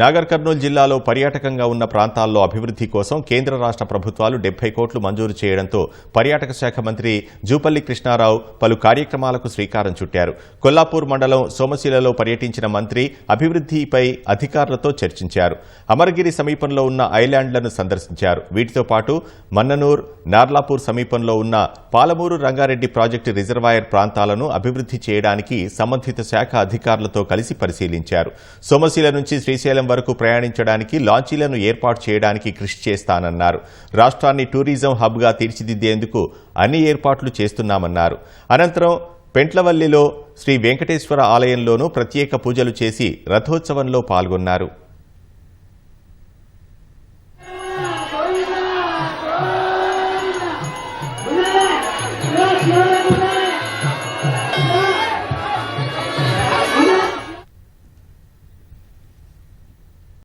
నాగర్ కర్నూలు జిల్లాలో పర్యాటకంగా ఉన్న ప్రాంతాల్లో అభివృద్ధి కోసం కేంద్ర రాష్ట్ర ప్రభుత్వాలు డెబ్బై కోట్లు మంజూరు చేయడంతో పర్యాటక శాఖ మంత్రి జూపల్లి కృష్ణారావు పలు కార్యక్రమాలకు శ్రీకారం చుట్టారు. కొల్లాపూర్ మండలం సోమశిలలో పర్యటించిన మంత్రి అభివృద్ధిపై అధికారులతో చర్చించారు. అమరగిరి సమీపంలో ఉన్న ఐలాండ్లను సందర్శించారు. వీటితో పాటు మన్ననూర్ నార్లాపూర్ సమీపంలో ఉన్న పాలమూరు రంగారెడ్డి ప్రాజెక్టు రిజర్వాయర్ ప్రాంతాలను అభివృద్ధి చేయడానికి సంబంధిత శాఖ అధికారులతో కలిసి పరిశీలించారు. సోమశిల నుంచి శ్రీశైలం వరకు ప్రయాణించడానికి లాంచీలను ఏర్పాటు చేయడానికి కృషి చేస్తానన్నారు. రాష్ట్రాన్ని టూరిజం హబ్గా తీర్చిదిద్దేందుకు అన్ని ఏర్పాట్లు చేస్తున్నామన్నారు. అనంతరం పెంట్లవల్లిలో శ్రీ వెంకటేశ్వర ఆలయంలోనూ ప్రత్యేక పూజలు చేసి రథోత్సవంలో పాల్గొన్నారు.